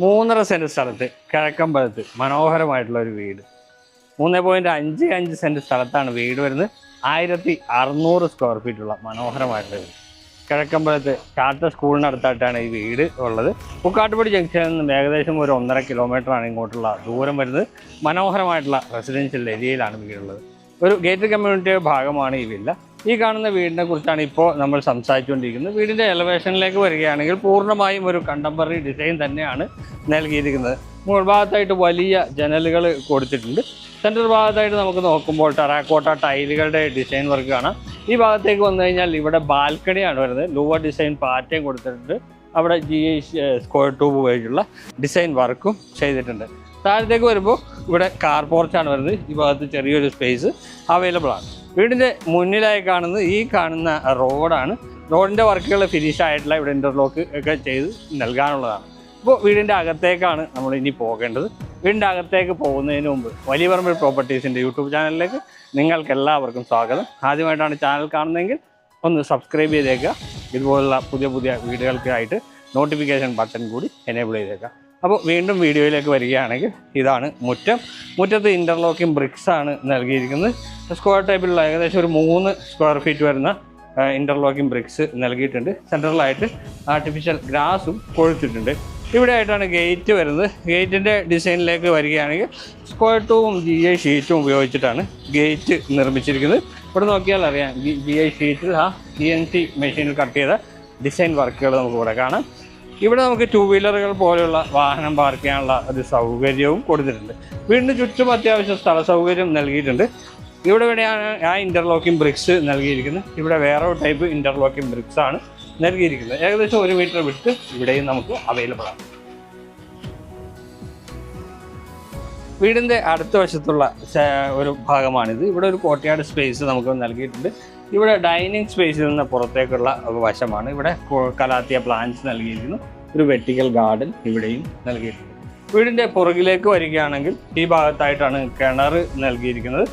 മൂന്നര സെന്റ് സ്ഥലത്ത് കിഴക്കമ്പലത്ത് മനോഹരമായിട്ടുള്ള ഒരു വീട്. മൂന്ന് പോയിന്റ് അഞ്ച് അഞ്ച് സെന്റ് സ്ഥലത്താണ് വീട് വരുന്നത്. ആയിരത്തി അറുന്നൂറ് സ്ക്വയർ ഫീറ്റുള്ള മനോഹരമായിട്ടുള്ള വീട്. കിഴക്കമ്പലത്ത് ടാറ്റ സ്കൂളിനടുത്തായിട്ടാണ് ഈ വീട് ഉള്ളത്. പൂക്കാട്ടുപടി ജംഗ്ഷനിൽ നിന്നും ഏകദേശം ഒരു ഒന്നര കിലോമീറ്ററാണ് ഇങ്ങോട്ടുള്ള ദൂരം വരുന്നത്. മനോഹരമായിട്ടുള്ള റെസിഡൻഷ്യൽ ഏരിയയിലാണ് വീടുള്ളത്. ഒരു ഗേറ്റഡ് കമ്മ്യൂണിറ്റിയുടെ ഭാഗമാണ് ഈ വില്ല ഈ കാണുന്ന വീടിനെ കുറിച്ചാണ് ഇപ്പോൾ നമ്മൾ സംസാരിച്ചുകൊണ്ടിരിക്കുന്നത്. വീടിന്റെ എലവേഷനിലേക്ക് വരികയാണെങ്കിൽ പൂർണമായും ഒരു കണ്ടംപററി ഡിസൈൻ തന്നെയാണ് നൽകിയിരിക്കുന്നത്. മുകൾ ഭാഗത്തായിട്ട് വലിയ ജനലുകൾ കൊടുത്തിട്ടുണ്ട്. സെൻട്രൽ ഭാഗത്തായിട്ട് നമുക്ക് നോക്കുമ്പോൾ ടെറാക്കോട്ട ടൈലുകളുടെ ഡിസൈൻ വർക്ക് കാണാം. ഈ ഭാഗത്തേക്ക് വന്നു കഴിഞ്ഞാൽ ഇവിടെ ബാൽക്കണിയാണ് വരുന്നത്. ലൂവർ ഡിസൈൻ പാറ്റേം കൊടുത്തിട്ടുണ്ട്. അവിടെ ജി ഐ സ്ക്വയർ ട്യൂബ് ഉപയോഗിച്ചുള്ള ഡിസൈൻ വർക്കും ചെയ്തിട്ടുണ്ട്. താഴത്തേക്ക് വരുമ്പോൾ ഇവിടെ കാർ പോർച്ചാണ് വരുന്നത്. ഈ ഭാഗത്ത് ചെറിയൊരു സ്പേസ് അവൈലബിൾ ആണ്. വീടിന്റെ മുന്നിലായി കാണുന്നത് ഈ കാണുന്ന റോഡാണ്. റോഡിന്റെ വർക്കുകൾ ഫിനിഷ് ആയിട്ടുള്ള ഇവിടെ ഇന്റർലോക്ക് ഒക്കെ ചെയ്ത് നൽകാനുള്ളതാണ്. ഇപ്പോൾ വീടിന്റെ അകത്തേക്കാണ് നമ്മൾ ഇനി പോകേണ്ടത്. വീടിന്റെ അകത്തേക്ക് പോകുന്നതിന് മുമ്പ് വലിയ പറമ്പിൽ പ്രോപ്പർട്ടീസിന്റെ യൂട്യൂബ് ചാനലിലേക്ക് നിങ്ങൾക്ക് എല്ലാവർക്കും സ്വാഗതം. ആദ്യമായിട്ടാണ് ചാനൽ കാണുന്നതെങ്കിൽ ഒന്ന് സബ്സ്ക്രൈബ് ചെയ്തേക്കുക. ഇതുപോലുള്ള പുതിയ പുതിയ വീഡിയോകൾക്കായിട്ട് നോട്ടിഫിക്കേഷൻ ബട്ടൺ കൂടി എനേബിൾ ചെയ്തേക്കുക. അപ്പോൾ വീണ്ടും വീഡിയോയിലേക്ക് വരികയാണെങ്കിൽ ഇതാണ് മുറ്റം. മുറ്റത്ത് ഇന്റർലോക്കിംഗ് ബ്രിക്സ് ആണ് നൽകിയിരിക്കുന്നത്. സ്ക്വയർ ടൈപ്പിലുള്ള ഏകദേശം ഒരു മൂന്ന് സ്ക്വയർ ഫീറ്റ് വരുന്ന ഇന്റർലോക്കിംഗ് ബ്രിക്സ് നൽകിയിട്ടുണ്ട്. സെൻട്രലായിട്ട് ആർട്ടിഫിഷ്യൽ ഗ്രാസും കൊഴുത്തിട്ടുണ്ട്. ഇവിടെ ആയിട്ടാണ് ഗേറ്റ് വരുന്നത് ഗേറ്റിന്റെ ഡിസൈനിലേക്ക് വരികയാണെങ്കിൽ സ്ക്വയർ ടൂവും ജി ഐ ഷീറ്റും ഉപയോഗിച്ചിട്ടാണ് ഗേറ്റ് നിർമ്മിച്ചിരിക്കുന്നത്. ഇവിടെ നോക്കിയാൽ അറിയാം. ജി ഐ ഷീറ്റിൽ ആ ജി എൻ സി മെഷീനിൽ കട്ട് ചെയ്ത ഡിസൈൻ വർക്കുകൾ നമുക്ക് ഇവിടെ കാണാം. ഇവിടെ നമുക്ക് ടൂ വീലറുകൾ പോലെയുള്ള വാഹനം പാർക്ക് ചെയ്യാനുള്ള ഒരു സൗകര്യവും കൊടുത്തിട്ടുണ്ട്. വീടിന് ചുറ്റും അത്യാവശ്യം സ്ഥല സൗകര്യം നൽകിയിട്ടുണ്ട്. ഇവിടെ ഇവിടെയാണ് ആ ഇന്റർലോക്കിംഗ് ബ്രിക്സ് നൽകിയിരിക്കുന്നത് ഇവിടെ വേറെ ടൈപ്പ് ഇന്റർലോക്കിംഗ് ബ്രിക്സ് ആണ് നൽകിയിരിക്കുന്നത്. ഏകദേശം ഒരു മീറ്റർ വിട്ട് ഇവിടെയും നമുക്ക് അവൈലബിൾ ആണ്. വീടിന്റെ അടുത്ത വശത്തുള്ള ഒരു ഭാഗമാണിത്. ഇവിടെ ഒരു കോട്ടയാട് സ്പേസ് നമുക്ക് നൽകിയിട്ടുണ്ട്. ഇവിടെ ഡൈനിങ് സ്പേസിൽ നിന്ന് പുറത്തേക്കുള്ള വശമാണ്. ഇവിടെ കലാത്തിയ പ്ലാന്റ്സ് നൽകിയിരിക്കുന്നു. ഒരു വെട്ടിക്കൽ ഗാർഡൻ ഇവിടെയും നൽകിയിട്ടുണ്ട്. വീടിന്റെ പുറകിലേക്ക് വരികയാണെങ്കിൽ ഈ ഭാഗത്തായിട്ടാണ് കിണർ നൽകിയിരിക്കുന്നത്.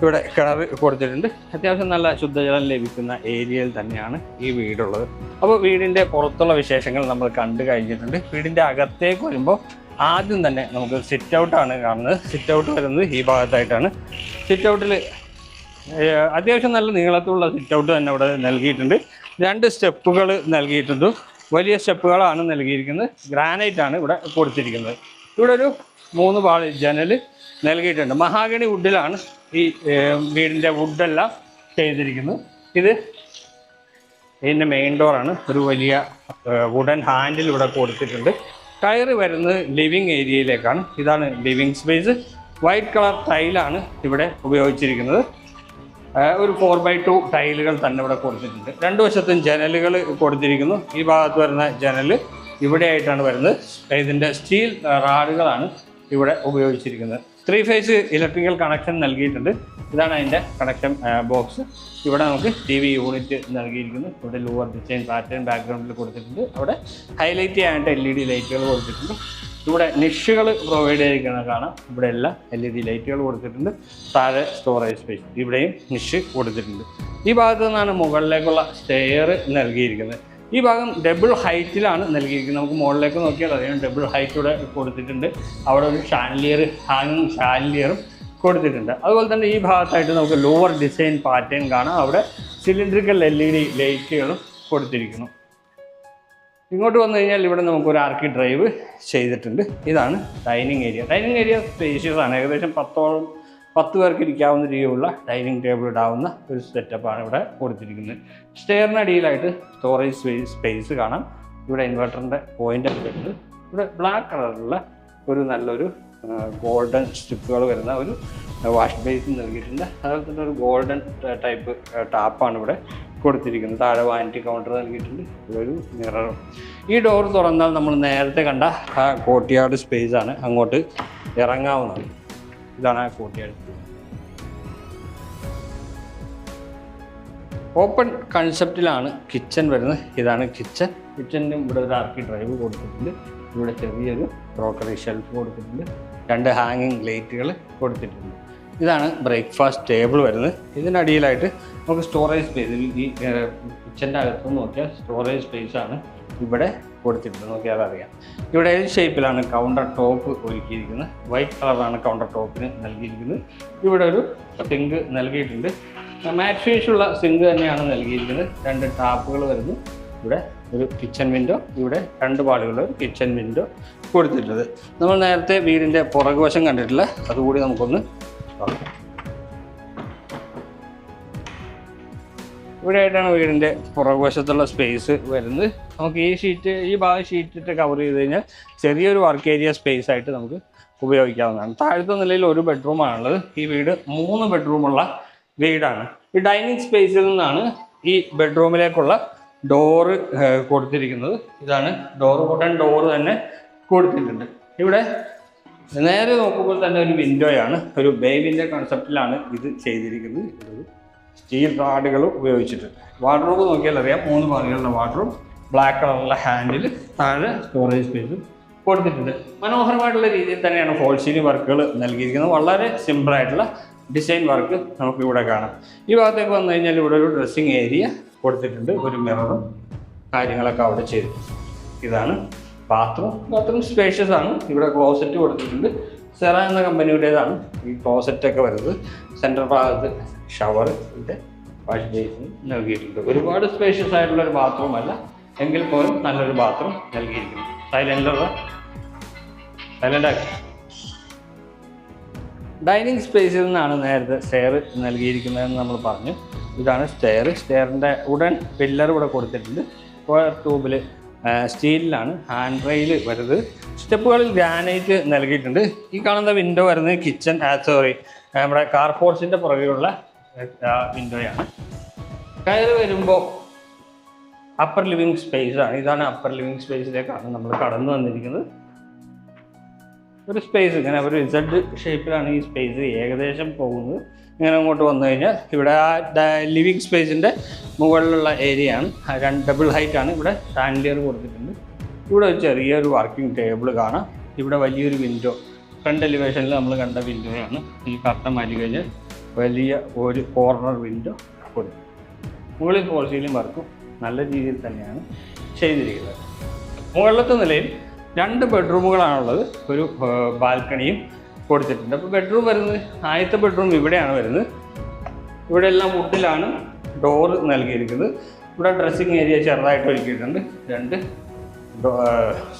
ഇവിടെ കിണർ കൊടുത്തിട്ടുണ്ട്. അത്യാവശ്യം നല്ല ശുദ്ധജലം ലഭിക്കുന്ന ഏരിയയിൽ തന്നെയാണ് ഈ വീടുള്ളത്. അപ്പോൾ വീടിന്റെ പുറത്തുള്ള വിശേഷങ്ങൾ നമ്മൾ കണ്ടു കഴിഞ്ഞിട്ടുണ്ട്. വീടിന്റെ അകത്തേക്ക് വരുമ്പോൾ ആദ്യം തന്നെ നമുക്ക് സിറ്റ് ഔട്ടാണ് കാണുന്നത്. സിറ്റ് ഔട്ട് വരുന്നത് ഈ ഭാഗത്തായിട്ടാണ്. സിറ്റ് ഔട്ടിൽ അത്യാവശ്യം നല്ല നീളത്തിലുള്ള സിറ്റ് ഔട്ട് തന്നെ ഇവിടെ നൽകിയിട്ടുണ്ട്. രണ്ട് സ്റ്റെപ്പുകൾ നൽകിയിട്ടുണ്ട്. വലിയ സ്റ്റെപ്പുകളാണ് നൽകിയിരിക്കുന്നത്. ഗ്രാനൈറ്റ് ആണ് ഇവിടെ കൊടുത്തിരിക്കുന്നത്. ഇവിടെ ഒരു മൂന്ന് പാളി ജനൽ നൽകിയിട്ടുണ്ട്. മഹാഗണി വുഡിലാണ് ഈ വീടിന്റെ വുഡെല്ലാം ചെയ്തിരിക്കുന്നത്. ഇത് ഇതിന്റെ മെയിൻ ഡോറാണ് ഒരു വലിയ വുഡൻ ഹാൻഡിൽ ഇവിടെ കൊടുത്തിട്ടുണ്ട്. ടയർ വരുന്നത് ലിവിങ് ഏരിയയിലേക്കാണ് ഇതാണ് ലിവിങ് സ്പേസ് വൈറ്റ് കളർ ടൈലാണ് ഇവിടെ ഉപയോഗിച്ചിരിക്കുന്നത്. ഒരു ഫോർ ബൈ ടു ടൈലുകൾ തന്നെ ഇവിടെ കൊടുത്തിട്ടുണ്ട്. രണ്ട് വശത്തും ജനലുകൾ കൊടുത്തിരിക്കുന്നു. ഈ ഭാഗത്ത് വരുന്ന ജനൽ ഇവിടെയായിട്ടാണ് വരുന്നത്. ഇതിന്റെ സ്റ്റീൽ റാഡുകളാണ് ഇവിടെ ഉപയോഗിച്ചിരിക്കുന്നത്. ത്രീ ഫേസ് ഇലക്ട്രിക്കൽ കണക്ഷൻ നൽകിയിട്ടുണ്ട്. ഇതാണ് അതിന്റെ കണക്ഷൻ ബോക്സ് ഇവിടെ നമുക്ക് ടി വി യൂണിറ്റ് നൽകിയിരിക്കുന്നു. ഇവിടെ ലൂവർ ഡിസൈൻ പാറ്റേൺ ബാക്ക്ഗ്രൗണ്ടിൽ കൊടുത്തിട്ടുണ്ട്. അവിടെ ഹൈലൈറ്റ് ചെയ്യാനായിട്ട് എൽ ഇ ഡി ലൈറ്റുകൾ കൊടുത്തിട്ടുണ്ട്. ഇവിടെ നിഷുകൾ പ്രൊവൈഡ് ചെയ്തിരിക്കുന്നത് കാണാം. ഇവിടെ എല്ലാം എൽ ഇ ഡി ലൈറ്റുകൾ കൊടുത്തിട്ടുണ്ട്. താഴെ സ്റ്റോറേജ് സ്പേസ് ഇവിടെയും നിഷ് കൊടുത്തിട്ടുണ്ട്. ഈ ഭാഗത്ത് നിന്നാണ് മുകളിലേക്കുള്ള സ്റ്റെയർ നൽകിയിരിക്കുന്നത്. ഈ ഭാഗം ഡബിൾ ഹൈറ്റിലാണ് നൽകിയിരിക്കുന്നത്. നമുക്ക് മുകളിലേക്ക് നോക്കിയാൽ അറിയാം. ഡബിൾ ഹൈറ്റ് ഇവിടെ കൊടുത്തിട്ടുണ്ട്. അവിടെ ഒരു ഷാൻലിയർ ഹാങ്ങും ഷാൻലിയറും കൊടുത്തിട്ടുണ്ട്. അതുപോലെ തന്നെ ഈ ഭാഗത്തായിട്ട് നമുക്ക് ലോവർ ഡിസൈൻ പാറ്റേൺ കാണാം. അവിടെ സിലിണ്ടറിക്കൽ എൽ ഇ ഡി ലൈറ്റുകളും കൊടുത്തിരിക്കുന്നു. ഇങ്ങോട്ട് വന്നു കഴിഞ്ഞാൽ ഇവിടെ നമുക്ക് ഒരു ആർക്കി ഡ്രൈവ് ചെയ്തിട്ടുണ്ട്. ഇതാണ് dining area. Dining area spacious ആണ്. ഏകദേശം പത്തോളം പത്ത് പേർക്ക് ഇരിക്കാവുന്ന രീതിയിലുള്ള ഡൈനിങ് ടേബിൾ ഇടാവുന്ന ഒരു സെറ്റപ്പാണ് ഇവിടെ കൊടുത്തിരിക്കുന്നത്. സ്റ്റെയറിനടിയിലായിട്ട് സ്റ്റോറേജ് സ്പേസ് കാണാം. ഇവിടെ ഇൻവെർട്ടറിന്റെ ഒക്കെ ഉണ്ട്. ഇവിടെ ബ്ലാക്ക് കളറിലുള്ള ഒരു നല്ലൊരു ഗോൾഡൻ സ്ട്രിപ്പുകൾ വരുന്ന ഒരു വാഷ് ബേസിൻ നൽകിയിട്ടുണ്ട്. അതുപോലെ തന്നെ ഒരു ഗോൾഡൻ ടൈപ്പ് ടാപ്പാണ് ഇവിടെ കൊടുത്തിരിക്കുന്നത് താഴെ വാനിറ്റി കൗണ്ടർ നൽകിയിട്ടുണ്ട്. ഇതൊരു മിററും ഈ ഡോർ തുറന്നാൽ നമ്മൾ നേരത്തെ കണ്ട ആ കോട്ടിയാട് സ്പേസ് ആണ് അങ്ങോട്ട് ഇറങ്ങാവുന്നത്. ഇതാണ് ആ കോട്ടിയാട് ഓപ്പൺ കൺസെപ്റ്റിലാണ് കിച്ചൺ വരുന്നത്. ഇതാണ് കിച്ചൺ കിച്ചണിനും ഇവിടെ ഒരു ആർക്കി ഡ്രൈവ് കൊടുത്തിട്ടുണ്ട്. ഇവിടെ ചെറിയൊരു ക്രോക്കറി ഷെൽഫ് കൊടുത്തിട്ടുണ്ട്. രണ്ട് ഹാങ്ങിങ് ലൈറ്റുകൾ കൊടുത്തിട്ടുണ്ട്. ഇതാണ് ബ്രേക്ക്ഫാസ്റ്റ് ടേബിൾ വരുന്നത്. ഇതിനടിയിലായിട്ട് നമുക്ക് സ്റ്റോറേജ് സ്പേസ് ഈ കിച്ചന്റെ അകത്ത് നോക്കിയാൽ സ്റ്റോറേജ് സ്പേസ് ആണ് ഇവിടെ കൊടുത്തിട്ടുണ്ട് നോക്കിയാൽ അറിയാം. ഇവിടെ ഏത് ഷേപ്പിലാണ് കൗണ്ടർ ടോപ്പ് ഒരുക്കിയിരിക്കുന്നത്? വൈറ്റ് കളറാണ് കൗണ്ടർ ടോപ്പിന് നൽകിയിരിക്കുന്നത്. ഇവിടെ ഒരു സിങ്ക് നൽകിയിട്ടുണ്ട്. മാറ്റ് ഉള്ള സിങ്ക് തന്നെയാണ് നൽകിയിരിക്കുന്നത്. രണ്ട് ടാപ്പുകൾ വരുന്നു. ഇവിടെ ഒരു കിച്ചൺ വിൻഡോ ഇവിടെ രണ്ട് പാടുകളുള്ള ഒരു കിച്ചൺ വിൻഡോ കൊടുത്തിട്ടുള്ളത്. നമ്മൾ നേരത്തെ വീടിന്റെ പുറകുവശം കണ്ടിട്ടില്ല. അതുകൂടി നമുക്കൊന്ന് ഇവിടെ ആയിട്ടാണ് വീടിന്റെ പുറകുവശത്തുള്ള സ്പേസ് വരുന്നത്. നമുക്ക് ഈ ഷീറ്റ് ഈ ഭാഗം ഷീറ്റിട്ട് കവർ ചെയ്ത് കഴിഞ്ഞാൽ ചെറിയൊരു വർക്ക് ഏരിയ സ്പേസ് ആയിട്ട് നമുക്ക് ഉപയോഗിക്കാവുന്നതാണ്. താഴത്തെ നിലയിൽ ഒരു ബെഡ്റൂമാണുള്ളത് ഈ വീട് മൂന്ന് ബെഡ്റൂമുള്ള വീടാണ്. ഈ ഡൈനിങ് സ്പേസിൽ നിന്നാണ് ഈ ബെഡ്റൂമിലേക്കുള്ള ഡോറ് കൊടുത്തിരിക്കുന്നത്. ഇതാണ് ഡോറ് കൂട്ടാൻ ഡോറ് തന്നെ കൊടുത്തിട്ടുണ്ട്. ഇവിടെ നേരെ നോക്കുമ്പോൾ തന്നെ ഒരു വിൻഡോയാണ് ഒരു ബേബിന്റെ കൺസെപ്റ്റിലാണ് ഇത് ചെയ്തിരിക്കുന്നത്. സ്റ്റീൽ റാഡുകൾ ഉപയോഗിച്ചിട്ടുണ്ട് വാർഡ്രോബ് നോക്കിയാൽ അറിയാം മൂന്ന് പാളികളുടെ വാർഡ്രോബ് ബ്ലാക്ക് കളറുള്ള ഹാൻഡിൽ താഴെ സ്റ്റോറേജ് സ്പേസും കൊടുത്തിട്ടുണ്ട്. മനോഹരമായിട്ടുള്ള രീതിയിൽ തന്നെയാണ് ഫോൾ വർക്കുകൾ നൽകിയിരിക്കുന്നത്. വളരെ സിമ്പിളായിട്ടുള്ള ഡിസൈൻ വർക്ക് നമുക്ക് ഇവിടെ കാണാം. ഈ ഭാഗത്തേക്ക് വന്നു കഴിഞ്ഞാൽ ഇവിടെ ഒരു ഡ്രസ്സിങ് ഏരിയ കൊടുത്തിട്ടുണ്ട്. ഒരു മിററും കാര്യങ്ങളൊക്കെ അവിടെ ചെയ്തു ഇതാണ് ബാത്റൂം ബാത്റൂം സ്പേഷ്യസ് ആണ്. ഇവിടെ ക്ലോസറ്റ് കൊടുത്തിട്ടുണ്ട്. സെറ എന്ന കമ്പനിയുടേതാണ് ഈ ക്ലോസറ്റ് ഒക്കെ വരുന്നത്. സെൻട്രൽ ഭാഗത്ത് ഷവർ ഇവിടെ വാഷ് ബേസിൻ നൽകിയിട്ടുണ്ട്. ഒരുപാട് സ്പേഷ്യസ് ആയിട്ടുള്ള ഒരു ബാത്റൂം അല്ല. എങ്കിൽ പോലും നല്ലൊരു ബാത്റൂം നൽകിയിരിക്കുന്നു. സൈലൻഡർ സൈലന്റ് ഡൈനിങ് സ്പേസിൽ നിന്നാണ് നേരത്തെ സ്റ്റെയർ നൽകിയിരിക്കുന്നതെന്ന് നമ്മൾ പറഞ്ഞു. ഇതാണ് സ്റ്റെയർ സ്റ്റെയറിന്റെ ഉടൻ പില്ലർ ഇവിടെ കൊടുത്തിട്ടുണ്ട്. ഇപ്പോൾ ട്യൂബിൽ സ്റ്റീലിലാണ് ഹാൻഡ് റെയിൽ വരുന്നത്. സ്റ്റെപ്പുകളിൽ ഗ്രാനൈറ്റ് നൽകിയിട്ടുണ്ട്. ഈ കാണുന്ന വിൻഡോ വരുന്നത് കിച്ചൺ സോറി നമ്മുടെ കാർപോർട്സിന്റെ പുറകെയുള്ള വിൻഡോയാണ് കയറി വരുമ്പോൾ അപ്പർ ലിവിങ് സ്പേസ് ആണ്. ഇതാണ് അപ്പർ ലിവിങ് സ്പേസിലേക്കാണ് നമ്മൾ കടന്നു വന്നിരിക്കുന്നത്. ഒരു സ്പേസ് ഇങ്ങനെ ഒരു ഇസഡ് ഷേപ്പിലാണ് ഈ സ്പേസ് ഏകദേശം പോകുന്നത്. ഇങ്ങനെ അങ്ങോട്ട് വന്നു കഴിഞ്ഞാൽ ഇവിടെ ആ ലിവിങ് സ്പേസിന്റെ മുകളിലുള്ള ഏരിയ ആണ് രണ്ട് ഡബിൾ ഹൈറ്റ് ആണ് ഇവിടെ ഷാൻഡിയർ കൊടുത്തിട്ടുണ്ട്. ഇവിടെ ഒരു ചെറിയൊരു വർക്കിംഗ് ടേബിൾ കാണാം. ഇവിടെ വലിയൊരു വിൻഡോ. ഫ്രണ്ട് എലിവേഷനിൽ നമ്മൾ കണ്ട വിൻഡോയാണ്. ഈ കർട്ടൻ മാറ്റി കഴിഞ്ഞാൽ വലിയ ഒരു കോർണർ വിൻഡോ കൊടുക്കും. മുകളിൽ ഹോൾസെയിലും വർക്കും നല്ല രീതിയിൽ തന്നെയാണ് ചെയ്തിരിക്കുന്നത്. മുകളിലത്തെ നിലയിൽ രണ്ട് ബെഡ്റൂമുകളാണുള്ളത്. ഒരു ബാൽക്കണിയും കൊടുത്തിട്ടുണ്ട്. അപ്പോൾ ബെഡ്റൂം വരുന്നത് ആദ്യത്തെ ബെഡ്റൂം ഇവിടെയാണ് വരുന്നത്. ഇവിടെ എല്ലാം വുഡിലാണ് ഡോറ് നൽകിയിരിക്കുന്നത്. ഇവിടെ ഡ്രസ്സിങ് ഏരിയ ചെറുതായിട്ട് ഒരുക്കിയിട്ടുണ്ട്. രണ്ട്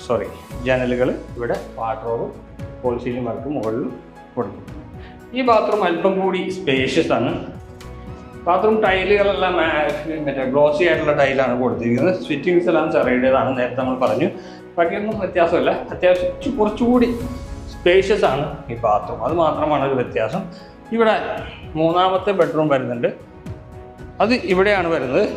സോറി ജനലുകൾ ഇവിടെ വാട്ടറോറും പോളിസീലിംഗ് വർക്ക് മുകളിലും കൊടുക്കും ഈ ബാത്റൂം അല്പം കൂടി സ്പേഷ്യസ് ആണ്. ബാത്റൂം ടൈലുകളെല്ലാം മറ്റേ ഗ്ലോസി ആയിട്ടുള്ള ടൈലാണ് കൊടുത്തിരിക്കുന്നത്. സ്വിറ്റിങ്സ് എല്ലാം ചെറിയതാണ് നേരത്തെ നമ്മൾ പറഞ്ഞു. ബാക്കിയൊന്നും വ്യത്യാസമില്ല. അത്യാവശ്യം കുറച്ചുകൂടി സ്പേഷ്യസ് ആണ്. ഈ ബാത്റൂം അത് മാത്രമാണ് ഒരു വ്യത്യാസം. ഇവിടെ മൂന്നാമത്തെ ബെഡ്റൂം വരുന്നുണ്ട്. അത് ഇവിടെയാണ് വരുന്നത്.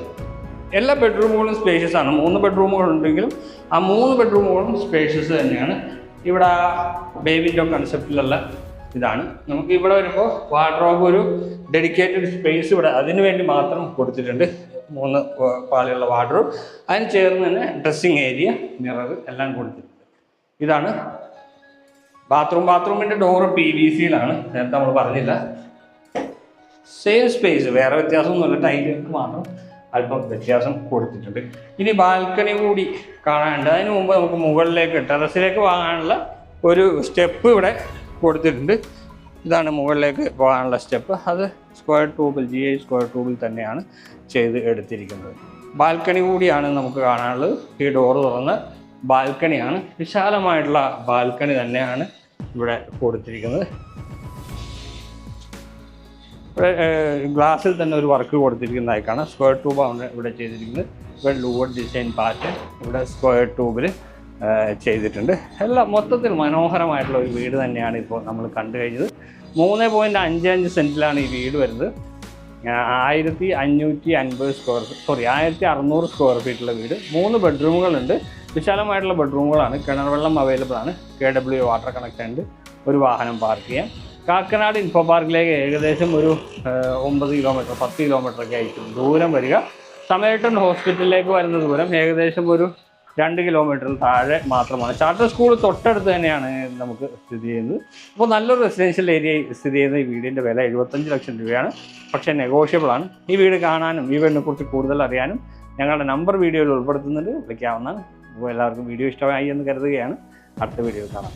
എല്ലാ ബെഡ്റൂമുകളും സ്പേഷ്യസ് ആണ്. മൂന്ന് ബെഡ്റൂമുകൾ ഉണ്ടെങ്കിലും ആ മൂന്ന് ബെഡ്റൂമുകളും സ്പേഷ്യസ് തന്നെയാണ്. ഇവിടെ ബേബിന്റെ കൺസെപ്റ്റിലുള്ള ഇതാണ്. നമുക്ക് ഇവിടെ വരുമ്പോൾ വാർഡ്രോബ് ഒരു ഡെഡിക്കേറ്റഡ് സ്പേസ് ഇവിടെ അതിനു വേണ്ടി മാത്രം കൊടുത്തിട്ടുണ്ട്. മൂന്ന് പാളിയുള്ള വാർഡ്രോബ് അതിന് ചേർന്ന് തന്നെ ഡ്രസ്സിങ് ഏരിയ മിറർ എല്ലാം കൊടുത്തിട്ടുണ്ട്. ഇതാണ് ബാത്റൂം ബാത്റൂമിന്റെ ഡോറ് പി വി സിയിലാണ് നേരത്തെ നമ്മൾ പറഞ്ഞില്ല. സെയിം സ്പേസ് വേറെ വ്യത്യാസമൊന്നുമില്ല. ടൈലുകൾക്ക് മാത്രം അല്പം വ്യത്യാസം കൊടുത്തിട്ടുണ്ട്. ഇനി ബാൽക്കണി കൂടി കാണാനുണ്ട്. അതിന് മുമ്പ് നമുക്ക് മുകളിലേക്ക് ടെറസിലേക്ക് പോകാനുള്ള ഒരു സ്റ്റെപ്പ് ഇവിടെ കൊടുത്തിട്ടുണ്ട്. ഇതാണ് മുകളിലേക്ക് പോകാനുള്ള സ്റ്റെപ്പ്. അത് സ്ക്വയർ ട്യൂബിൽ ജി ഐ സ്ക്വയർ ട്യൂബിൽ തന്നെയാണ് ചെയ്ത് എടുത്തിരിക്കുന്നത്. ബാൽക്കണി കൂടിയാണ് നമുക്ക് കാണാനുള്ളത്. ഈ ഡോറ് തുറന്ന് ബാൽക്കണിയാണ്. വിശാലമായിട്ടുള്ള ബാൽക്കണി തന്നെയാണ് ഇവിടെ കൊടുത്തിരിക്കുന്നത്. ഇവിടെ ഗ്ലാസ്സിൽ തന്നെ ഒരു വർക്ക് കൊടുത്തിരിക്കുന്നതായി കാണാം. സ്ക്വയർ ട്യൂബാണ് ഇവിടെ ചെയ്തിരിക്കുന്നത്. ഇവിടെ ലൂവർ ഡിസൈൻ പാറ്റേൺ ഇവിടെ സ്ക്വയർ ട്യൂബിൽ ചെയ്തിട്ടുണ്ട്. എല്ലാം മൊത്തത്തിൽ മനോഹരമായിട്ടുള്ള ഒരു വീട് തന്നെയാണ് ഇപ്പോൾ നമ്മൾ കണ്ടു കഴിഞ്ഞത്. മൂന്ന് പോയിന്റ് അഞ്ച് അഞ്ച് സെന്റിലാണ് ഈ വീട് വരുന്നത്. ആയിരത്തി അഞ്ഞൂറ്റി അൻപത് സ്ക്വയർ സോറി ആയിരത്തി അറുന്നൂറ് സ്ക്വയർ ഫീറ്റുള്ള വീട്. മൂന്ന് ബെഡ്റൂമുകളുണ്ട് വിശാലമായിട്ടുള്ള ബെഡ്റൂമുകളാണ് കിണർ വെള്ളം അവൈലബിൾ ആണ്. കെ ഡബ്ല്യു വാട്ടർ കണക്ഷൻ ഉണ്ട്. ഒരു വാഹനം പാർക്ക് ചെയ്യാം. കാക്കനാട് ഇൻഫോ പാർക്കിലേക്ക് ഏകദേശം ഒരു ഒമ്പത് കിലോമീറ്റർ പത്ത് കിലോമീറ്റർ ഒക്കെ ആയിരിക്കും. ദൂരം വരിക. സമയട്ടൺ ഹോസ്പിറ്റലിലേക്ക് വരുന്ന ദൂരം ഏകദേശം ഒരു രണ്ട് കിലോമീറ്ററിൽ താഴെ മാത്രമാണ്. ചാർട്ടർ സ്കൂൾ തൊട്ടടുത്ത് തന്നെയാണ് നമുക്ക് സ്ഥിതി ചെയ്യുന്നത്. അപ്പോൾ നല്ലൊരു റെസിഡൻഷ്യൽ ഏരിയ സ്ഥിതി ചെയ്യുന്ന ഈ വീടിന്റെ വില എഴുപത്തഞ്ച് ലക്ഷം രൂപയാണ്. പക്ഷേ നെഗോഷ്യബിൾ ആണ്. ഈ വീട് കാണാനും ഈ വീടിനെ കുറിച്ച് കൂടുതൽ അറിയാനും ഞങ്ങളുടെ നമ്പർ വീഡിയോയിൽ ഉൾപ്പെടുത്തുന്നുണ്ട്. വിളിക്കാവുന്നതാണ്. അപ്പോൾ എല്ലാവർക്കും വീഡിയോ ഇഷ്ടമായി എന്ന് കരുതുകയാണ്. അടുത്ത വീഡിയോ കാണാം.